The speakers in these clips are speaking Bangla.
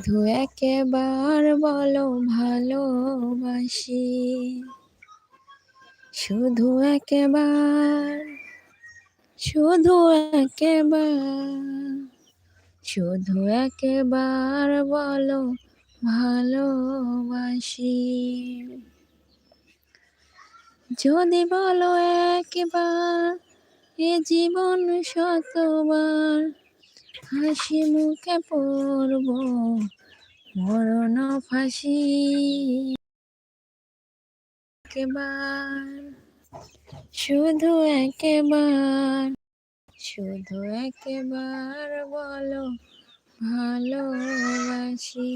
শুধু একেবার বলো ভালোবাসি। শুধু একেবার শুধু একেবার শুধু একেবার বলো ভালোবাসি। যদি বলো একবার, এ জীবন শতবার হাসি মুখে পড়ব মরণ ফাঁসি। একেবার শুধু একেবার শুধু একেবার বলো ভালোবাসি।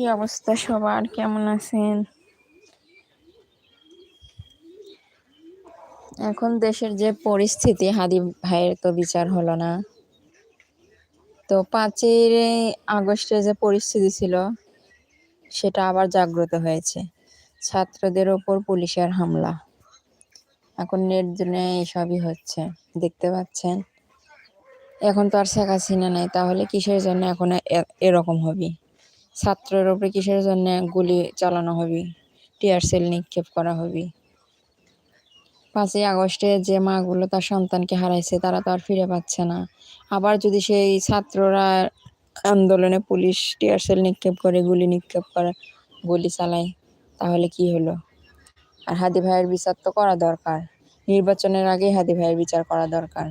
কি অবস্থা সবার? কেমন আছেন? এখন দেশের যে পরিস্থিতি হাদি ভাইয়ের তো বিচার হলো না। তো পাঁচই আগস্টে যে পরিস্থিতি ছিল, সেটা আবার জাগ্রত হয়েছে। ছাত্রদের ওপর পুলিশের হামলা। এখন নির্জনে এসবই হচ্ছে, দেখতে পাচ্ছেন? এখন তো আর শেখ হাসিনা নাই, তাহলে কিসের জন্য এখন এরকম হবে? ছাত্রের ওপরে কিসের জন্য গুলি চালানো হবে? টিয়ার সেল নিক্ষেপ করা হবে? পাঁচই আগস্টে যে মাগুলো তার সন্তানকে হারাইছে, তারা তো আর ফিরে পাচ্ছে না। আবার যদি সেই ছাত্ররা আন্দোলনে পুলিশ টিয়ার সেল নিক্ষেপ করে, গুলি নিক্ষেপ করে, গুলি চালায়, তাহলে কি হলো? আর হাদি ভাইয়ের বিচার তো করা দরকার। নির্বাচনের আগে হাদি ভাইয়ের বিচার করা দরকার।